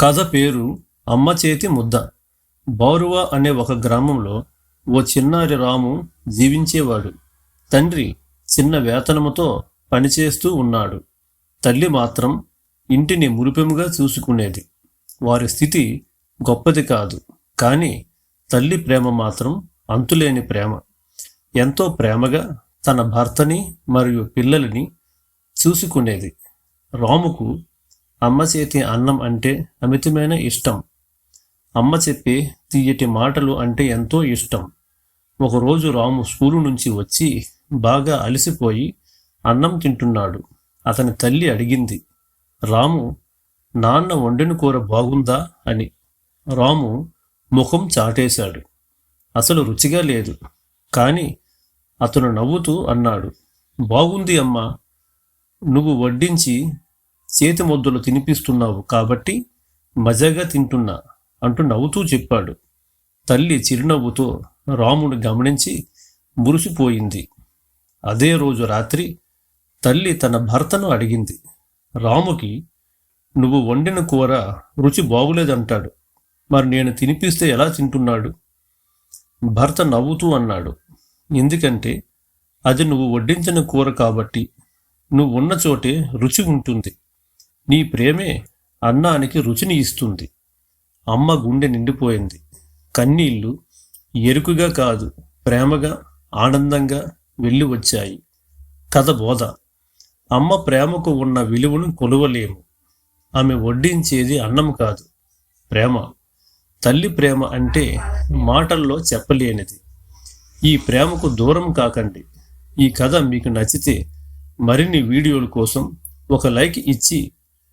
కథ పేరు అమ్మ చేతి ముద్ద. బౌరువ అనే ఒక గ్రామంలో ఓ చిన్నారి రాము జీవించేవాడు. తండ్రి చిన్న వేతనముతో పనిచేస్తూ ఉన్నాడు. తల్లి మాత్రం ఇంటిని మురిపెముగా చూసుకునేది. వారి స్థితి గొప్పది కాదు. కానీ తల్లి ప్రేమ మాత్రం అంతులేని ప్రేమ. ఎంతో ప్రేమగా తన భర్తని మరియు పిల్లలని చూసుకునేది. రాముకు అమ్మ చేతి అన్నం అంటే అమితమైన ఇష్టం. అమ్మ చెప్పే తీయటి మాటలు అంటే ఎంతో ఇష్టం. ఒకరోజు రాము స్కూలు నుంచి వచ్చి బాగా అలసిపోయి అన్నం తింటున్నాడు. అతని తల్లి అడిగింది రాము నాన్న వండిన కూర బాగుందా? అని. రాము ముఖం చాటేశాడు. అసలు రుచిగా లేదు కానీ అతను నవ్వుతూ అన్నాడు బాగుంది అమ్మా నువ్వు వడ్డించి చేతి ముద్దలు తినిపిస్తున్నావు కాబట్టి మజాగా తింటున్నా అంటూ నవ్వుతూ చెప్పాడు. తల్లి చిరునవ్వుతో రాముడు గమనించి మురిసిపోయింది. అదే రోజు రాత్రి తల్లి తన భర్తను అడిగింది. రాముకి నువ్వు వండిన కూర రుచి బాగులేదంటాడు. మరి నేను తినిపిస్తే ఎలా తింటున్నాడు? భర్త నవ్వుతూ అన్నాడు. ఎందుకంటే అది నువ్వు వడ్డించిన కూర కాబట్టి నువ్వు ఉన్న చోటే రుచి ఉంటుంది. నీ ప్రేమే అన్నానికి రుచిని ఇస్తుంది. అమ్మ గుండె నిండిపోయింది. కన్నీళ్ళు ఎరుకుగా కాదు ప్రేమగా ఆనందంగా వెళ్ళి వచ్చాయి. కథ బోధ. అమ్మ ప్రేమకు ఉన్న విలువను కొలవలేము. ఆమె వడ్డించేది అన్నం కాదు ప్రేమ. తల్లి ప్రేమ అంటే మాటల్లో చెప్పలేనిది. ఈ ప్రేమకు దూరం కాకండి. ఈ కథ మీకు నచ్చితే మరిన్ని వీడియోల కోసం ఒక లైక్ ఇచ్చి